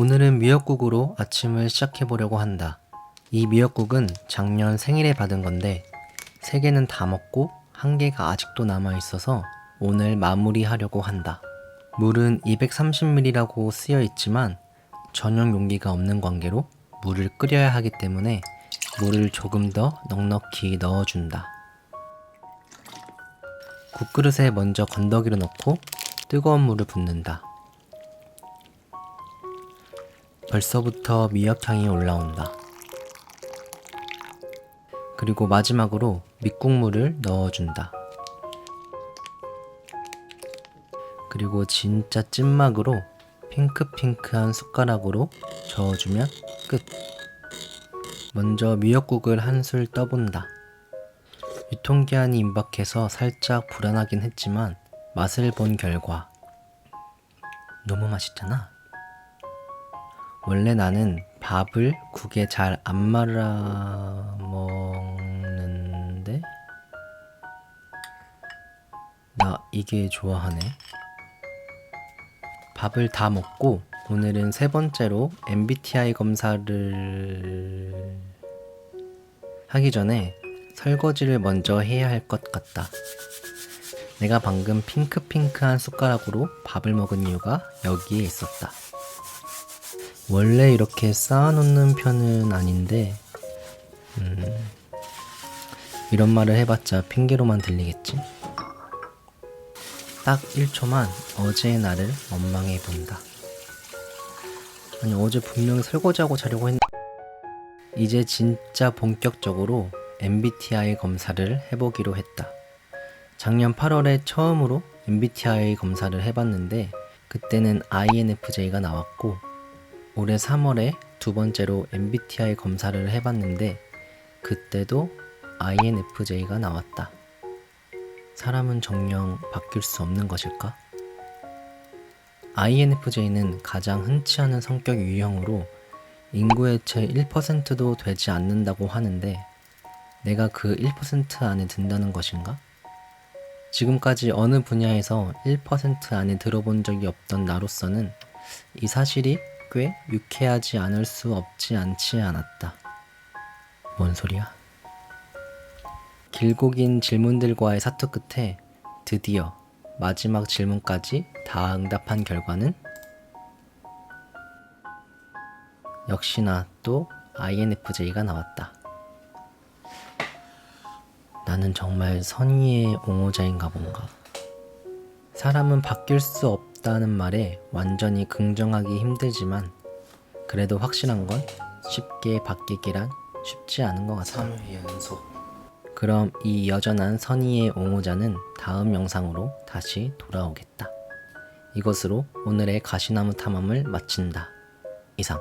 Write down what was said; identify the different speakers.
Speaker 1: 오늘은 미역국으로 아침을 시작해 보려고 한다. 이 미역국은 작년 생일에 받은 건데, 세 개는 다 먹고 한 개가 아직도 남아 있어서 오늘 마무리하려고 한다. 물은 230ml라고 쓰여 있지만 전용 용기가 없는 관계로 물을 끓여야 하기 때문에 물을 조금 더 넉넉히 넣어준다. 국그릇에 먼저 건더기를 넣고 뜨거운 물을 붓는다. 벌써부터 미역향이 올라온다. 그리고 마지막으로 밑국물을 넣어준다. 그리고 진짜 찐막으로 핑크핑크한 숟가락으로 저어주면 끝. 먼저 미역국을 한술 떠본다. 유통기한이 임박해서 살짝 불안하긴 했지만 맛을 본 결과 너무 맛있잖아. 원래 나는 밥을 국에 잘 안 말아 먹는데 나 이게 좋아하네. 밥을 다 먹고 오늘은 세 번째로 MBTI 검사를 하기 전에 설거지를 먼저 해야 할 것 같다. 내가 방금 핑크핑크한 숟가락으로 밥을 먹은 이유가 여기에 있었다. 원래 이렇게 쌓아놓는 편은 아닌데, 음, 이런 말을 해봤자 핑계로만 들리겠지? 딱 1초만 어제의 나를 원망해 본다. 아니, 어제 분명히 설거지하고 자려고 했는데, 이제 진짜 본격적으로 MBTI 검사를 해보기로 했다. 작년 8월에 처음으로 MBTI 검사를 해봤는데, 그때는 INFJ가 나왔고, 올해 3월에 두 번째로 MBTI 검사를 해봤는데 그때도 INFJ가 나왔다. 사람은 정령 바뀔 수 없는 것일까? INFJ는 가장 흔치 않은 성격 유형으로 인구의 채 1%도 되지 않는다고 하는데 내가 그 1% 안에 든다는 것인가? 지금까지 어느 분야에서 1% 안에 들어본 적이 없던 나로서는 이 사실이 꽤 유쾌하지 않을 수 없지 않지 않았다. 뭔 소리야? 길고 긴 질문들과의 사투 끝에 드디어 마지막 질문까지 다 응답한 결과는 역시나 또 INFJ가 나왔다. 나는 정말 선의의 옹호자인가 본가. 사람은 바뀔 수 없 다는 말에 완전히 긍정하기 힘들지만 그래도 확실한 건 쉽게 바뀌기란 쉽지 않은 것 같아. 3회 연속. 그럼 이 여전한 선의의 옹호자는 다음 영상으로 다시 돌아오겠다. 이것으로 오늘의 가시나무 탐험을 마친다. 이상.